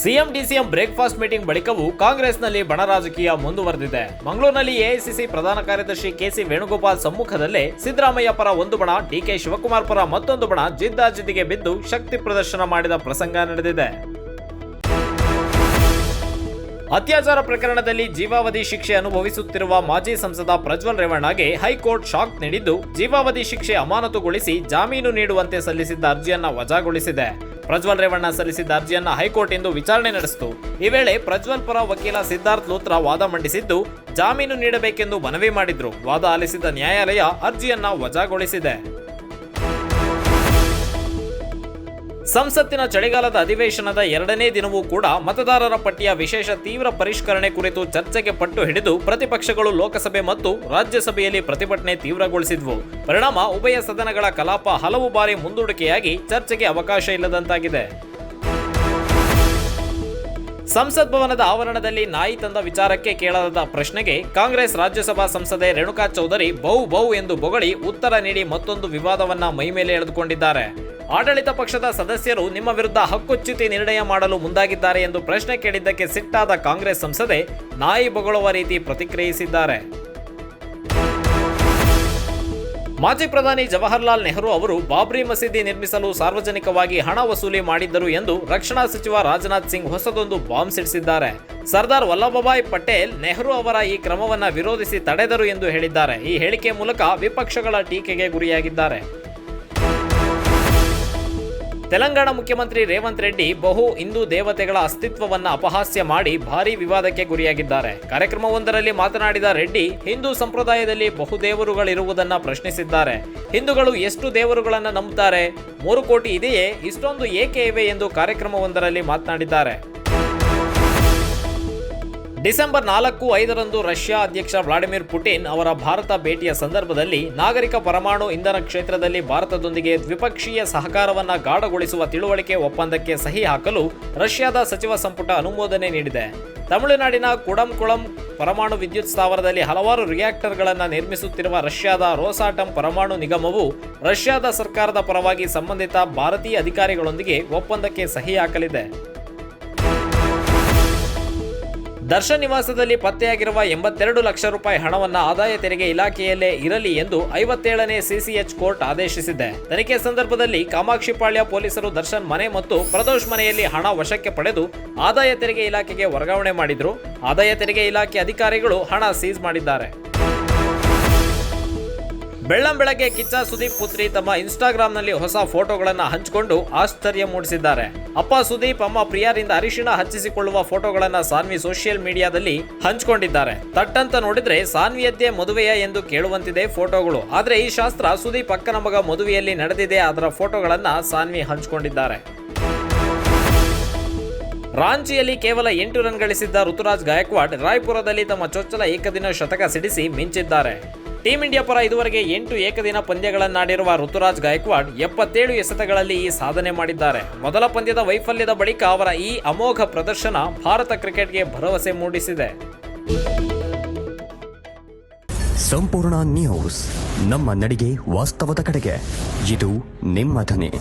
CM, DCM breakfast meeting ಬಳಿಕವೂ ಕಾಂಗ್ರೆಸ್ನಲ್ಲಿ ಬಣ ರಾಜಕೀಯ ಮುಂದುವರೆದಿದೆ. ಮಂಗಳೂರಿನಲ್ಲಿ ಎಐಸಿಸಿ ಪ್ರಧಾನ ಕಾರ್ಯದರ್ಶಿ ಕೆಸಿ ವೇಣುಗೋಪಾಲ್ ಸಮ್ಮುಖದಲ್ಲೇ ಸಿದ್ದರಾಮಯ್ಯ ಪರ ಒಂದು ಬಣ ಡಿಕೆ ಶಿವಕುಮಾರ್ ಪರ ಮತ್ತೊಂದು ಬಣ ಜಿದ್ದಾಜಿದ್ದಿಗೆ ಬಿದ್ದು ಶಕ್ತಿ ಪ್ರದರ್ಶನ ಮಾಡಿದ ಪ್ರಸಂಗ ನಡೆದಿದೆ. ಅತ್ಯಾಚಾರ ಪ್ರಕರಣದಲ್ಲಿ ಜೀವಾವಧಿ ಶಿಕ್ಷೆ ಅನುಭವಿಸುತ್ತಿರುವ ಮಾಜಿ ಸಂಸದ ಪ್ರಜ್ವಲ್ ರೇವಣ್ಣಗೆ ಹೈಕೋರ್ಟ್ ಶಾಕ್ ನೀಡಿದ್ದು, ಜೀವಾವಧಿ ಶಿಕ್ಷೆ ಅಮಾನತುಗೊಳಿಸಿ ಜಾಮೀನು ನೀಡುವಂತೆ ಸಲ್ಲಿಸಿದ್ದ ಅರ್ಜಿಯನ್ನ ವಜಾಗೊಳಿಸಿದೆ. ಪ್ರಜ್ವಲ್ ರೇವಣ್ಣ ಸಲ್ಲಿಸಿದ್ದ ಅರ್ಜಿಯನ್ನ ಹೈಕೋರ್ಟ್ ಇಂದು ವಿಚಾರಣೆ ನಡೆಸಿತು. ಈ ವೇಳೆ ಪ್ರಜ್ವಲ್ ಪರ ವಕೀಲ ಸಿದ್ಧಾರ್ಥ್ ಲೋತ್ರ ವಾದ ಮಂಡಿಸಿದ್ದು, ಜಾಮೀನು ನೀಡಬೇಕೆಂದು ಮನವಿ ಮಾಡಿದ್ರು. ವಾದ ಆಲಿಸಿದ ನ್ಯಾಯಾಲಯ ಅರ್ಜಿಯನ್ನ ವಜಾಗೊಳಿಸಿದೆ. ಸಂಸತ್ತಿನ ಚಳಿಗಾಲದ ಅಧಿವೇಶನದ ಎರಡನೇ ದಿನವೂ ಕೂಡ ಮತದಾರರ ಪಟ್ಟಿಯ ವಿಶೇಷ ತೀವ್ರ ಪರಿಷ್ಕರಣೆ ಕುರಿತು ಚರ್ಚೆಗೆ ಪಟ್ಟು ಹಿಡಿದು ಪ್ರತಿಪಕ್ಷಗಳು ಲೋಕಸಭೆ ಮತ್ತು ರಾಜ್ಯಸಭೆಯಲ್ಲಿ ಪ್ರತಿಭಟನೆ ತೀವ್ರಗೊಳಿಸಿದ್ವು. ಪರಿಣಾಮ ಉಭಯ ಸದನಗಳ ಕಲಾಪ ಹಲವು ಬಾರಿ ಮುಂದೂಡಿಕೆಯಾಗಿ ಚರ್ಚೆಗೆ ಅವಕಾಶ ಇಲ್ಲದಂತಾಗಿದೆ. ಸಂಸತ್ ಭವನದ ಆವರಣದಲ್ಲಿ ನಾಯಿ ತಂದ ವಿಚಾರಕ್ಕೆ ಕೇಳಲಾದ ಪ್ರಶ್ನೆಗೆ ಕಾಂಗ್ರೆಸ್ ರಾಜ್ಯಸಭಾ ಸಂಸದೆ ರೇಣುಕಾ ಚೌಧರಿ ಬೌ ಬೌ ಎಂದು ಬೊಗಳಿ ಉತ್ತರ ನೀಡಿ ಮತ್ತೊಂದು ವಿವಾದವನ್ನ ಮೈಮೇಲೆ ಎಳೆದುಕೊಂಡಿದ್ದಾರೆ. ಆಡಳಿತ ಪಕ್ಷದ ಸದಸ್ಯರು ನಿಮ್ಮ ವಿರುದ್ಧ ಹಕ್ಕುಚ್ಯುತಿ ನಿರ್ಣಯ ಮಾಡಲು ಮುಂದಾಗಿದ್ದಾರೆ ಎಂದು ಪ್ರಶ್ನೆ ಕೇಳಿದ್ದಕ್ಕೆ ಸಿಟ್ಟಾದ ಕಾಂಗ್ರೆಸ್ ಸಂಸದೆ ನಾಯಿ ಬೊಗಳುವ ರೀತಿ ಪ್ರತಿಕ್ರಿಯಿಸಿದ್ದಾರೆ. ಮಾಜಿ ಪ್ರಧಾನಿ ಜವಾಹರ್ಲಾಲ್ ನೆಹರು ಅವರು ಬಾಬ್ರಿ ಮಸೀದಿ ನಿರ್ಮಿಸಲು ಸಾರ್ವಜನಿಕವಾಗಿ ಹಣ ವಸೂಲಿ ಮಾಡಿದ್ದರು ಎಂದು ರಕ್ಷಣಾ ಸಚಿವ ರಾಜನಾಥ್ ಸಿಂಗ್ ಹೊಸದೊಂದು ಬಾಂಬ್ ಸಿಡಿಸಿದ್ದಾರೆ. ಸರ್ದಾರ್ ವಲ್ಲಭಭಾಯ್ ಪಟೇಲ್ ನೆಹರು ಅವರ ಈ ಕ್ರಮವನ್ನು ವಿರೋಧಿಸಿ ತಡೆದರು ಎಂದು ಹೇಳಿದ್ದಾರೆ. ಈ ಹೇಳಿಕೆ ಮೂಲಕ ವಿಪಕ್ಷಗಳ ಟೀಕೆಗೆ ಗುರಿಯಾಗಿದ್ದಾರೆ. ತೆಲಂಗಾಣ ಮುಖ್ಯಮಂತ್ರಿ ರೇವಂತ್ ರೆಡ್ಡಿ ಬಹು ಹಿಂದೂ ದೇವತೆಗಳ ಅಸ್ತಿತ್ವವನ್ನ ಅಪಹಾಸ್ಯ ಮಾಡಿ ಭಾರೀ ವಿವಾದಕ್ಕೆ ಗುರಿಯಾಗಿದ್ದಾರೆ. ಕಾರ್ಯಕ್ರಮವೊಂದರಲ್ಲಿ ಮಾತನಾಡಿದ ರೆಡ್ಡಿ, ಹಿಂದೂ ಸಂಪ್ರದಾಯದಲ್ಲಿ ಬಹುದೇವರುಗಳಿರುವುದನ್ನು ಪ್ರಶ್ನಿಸಿದ್ದಾರೆ. ಹಿಂದೂಗಳು ಎಷ್ಟು ದೇವರುಗಳನ್ನು ನಂಬುತ್ತಾರೆ ಮೂರು ಕೋಟಿ ಇದೆಯೇ? ಇಷ್ಟೊಂದು ಏಕೆ ಇವೆ ಎಂದು ಕಾರ್ಯಕ್ರಮವೊಂದರಲ್ಲಿ ಮಾತನಾಡಿದ್ದಾರೆ. ಡಿಸೆಂಬರ್ ನಾಲ್ಕು, ಐದರಂದು ರಷ್ಯಾ ಅಧ್ಯಕ್ಷ ವ್ಲಾಡಿಮಿರ್ ಪುಟಿನ್ ಅವರ ಭಾರತ ಭೇಟಿಯ ಸಂದರ್ಭದಲ್ಲಿ ನಾಗರಿಕ ಪರಮಾಣು ಇಂಧನ ಕ್ಷೇತ್ರದಲ್ಲಿ ಭಾರತದೊಂದಿಗೆ ದ್ವಿಪಕ್ಷೀಯ ಸಹಕಾರವನ್ನು ಗಾಢಗೊಳಿಸುವ ತಿಳುವಳಿಕೆ ಒಪ್ಪಂದಕ್ಕೆ ಸಹಿ ಹಾಕಲು ರಷ್ಯಾದ ಸಚಿವ ಸಂಪುಟ ಅನುಮೋದನೆ ನೀಡಿದೆ. ತಮಿಳುನಾಡಿನ ಕುಡಂಕುಳಂ ಪರಮಾಣು ವಿದ್ಯುತ್ ಸ್ಥಾವರದಲ್ಲಿ ಹಲವಾರು ರಿಯಾಕ್ಟರ್ಗಳನ್ನು ನಿರ್ಮಿಸುತ್ತಿರುವ ರಷ್ಯಾದ ರೋಸಾಟಂ ಪರಮಾಣು ನಿಗಮವು ರಷ್ಯಾದ ಸರ್ಕಾರದ ಪರವಾಗಿ ಸಂಬಂಧಿತ ಭಾರತೀಯ ಅಧಿಕಾರಿಗಳೊಂದಿಗೆ ಒಪ್ಪಂದಕ್ಕೆ ಸಹಿ ಹಾಕಲಿದೆ. ದರ್ಶನ್ ನಿವಾಸದಲ್ಲಿ ಪತ್ತೆಯಾಗಿರುವ ಎಂಬತ್ತೆರಡು ಲಕ್ಷ ರೂಪಾಯಿ ಹಣವನ್ನು ಆದಾಯ ತೆರಿಗೆ ಇಲಾಖೆಯಲ್ಲೇ ಇರಲಿ ಎಂದು ಐವತ್ತೇಳನೇ ಸಿಸಿಎಚ್ ಕೋರ್ಟ್ ಆದೇಶಿಸಿದೆ. ತನಿಖೆ ಸಂದರ್ಭದಲ್ಲಿ ಕಾಮಾಕ್ಷಿಪಾಳ್ಯ ಪೊಲೀಸರು ದರ್ಶನ್ ಮನೆ ಮತ್ತು ಪ್ರದೋಷ್ ಮನೆಯಲ್ಲಿ ಹಣ ವಶಕ್ಕೆ ಪಡೆದು ಆದಾಯ ತೆರಿಗೆ ಇಲಾಖೆಗೆ ವರ್ಗಾವಣೆ ಮಾಡಿದ್ರು. ಆದಾಯ ತೆರಿಗೆ ಇಲಾಖೆ ಅಧಿಕಾರಿಗಳು ಹಣ ಸೀಸ್ ಮಾಡಿದ್ದಾರೆ. ಬೆಳ್ಳಂ ಬೆಳಗ್ಗೆ ಕಿಚ್ಚ ಸುದೀಪ್ ಪುತ್ರಿ ತಮ್ಮ ಇನ್ಸ್ಟಾಗ್ರಾಂನಲ್ಲಿ ಹೊಸ ಫೋಟೋಗಳನ್ನು ಹಂಚಿಕೊಂಡು ಆಶ್ಚರ್ಯ ಮೂಡಿಸಿದ್ದಾರೆ. ಅಪ್ಪ ಸುದೀಪ್, ಅಮ್ಮ ಪ್ರಿಯಾರಿಂದ ಅರಿಶಿಣ ಹಚ್ಚಿಸಿಕೊಳ್ಳುವ ಫೋಟೋಗಳನ್ನು ಸಾನ್ವಿ ಸೋಷಿಯಲ್ ಮೀಡಿಯಾದಲ್ಲಿ ಹಂಚಿಕೊಂಡಿದ್ದಾರೆ. ತಟ್ಟಂತ ನೋಡಿದ್ರೆ ಸಾನ್ವಿಯದ್ದೇ ಮದುವೆಯ ಎಂದು ಕೇಳುವಂತಿದೆ ಫೋಟೋಗಳು. ಆದ್ರೆ ಈ ಶಾಸ್ತ್ರ ಸುದೀಪ್ ಅಕ್ಕನ ಮಗ ಮದುವೆಯಲ್ಲಿ ನಡೆದಿದೆ ಅದರ ಫೋಟೋಗಳನ್ನ ಸಾನ್ವಿ ಹಂಚಿಕೊಂಡಿದ್ದಾರೆ. ರಾಂಚಿಯಲ್ಲಿ ಕೇವಲ ಎಂಟು ರನ್ ಗಳಿಸಿದ್ದ ಋತುರಾಜ್ ಗಾಯಕ್ವಾಡ್ ರಾಯ್ಪುರದಲ್ಲಿ ತಮ್ಮ ಚೊಚ್ಚಲ ಏಕದಿನ ಶತಕ ಸಿಡಿಸಿ ಮಿಂಚಿದ್ದಾರೆ. ಟೀಂ ಇಂಡಿಯಾ ಪರ ಇದುವರೆಗೆ ಎಂಟು ಏಕದಿನ ಪಂದ್ಯಗಳನ್ನಾಡಿರುವ ಋತುರಾಜ್ ಗಾಯಕ್ವಾಡ್ ಎಪ್ಪತ್ತೇಳು ಎಸೆತಗಳಲ್ಲಿ ಈ ಸಾಧನೆ ಮಾಡಿದ್ದಾರೆ. ಮೊದಲ ಪಂದ್ಯದ ವೈಫಲ್ಯದ ಬಳಿಕ ಅವರ ಈ ಅಮೋಘ ಪ್ರದರ್ಶನ ಭಾರತ ಕ್ರಿಕೆಟ್ಗೆ ಭರವಸೆ ಮೂಡಿಸಿದೆ. ಸಂಪೂರ್ಣ ನ್ಯೂಸ್ ನಮ್ಮ ನಡಿಗೆ ವಾಸ್ತವದ ಕಡೆಗೆ. ಇದು ನಿಮ್ಮ ಧ್ವನಿ.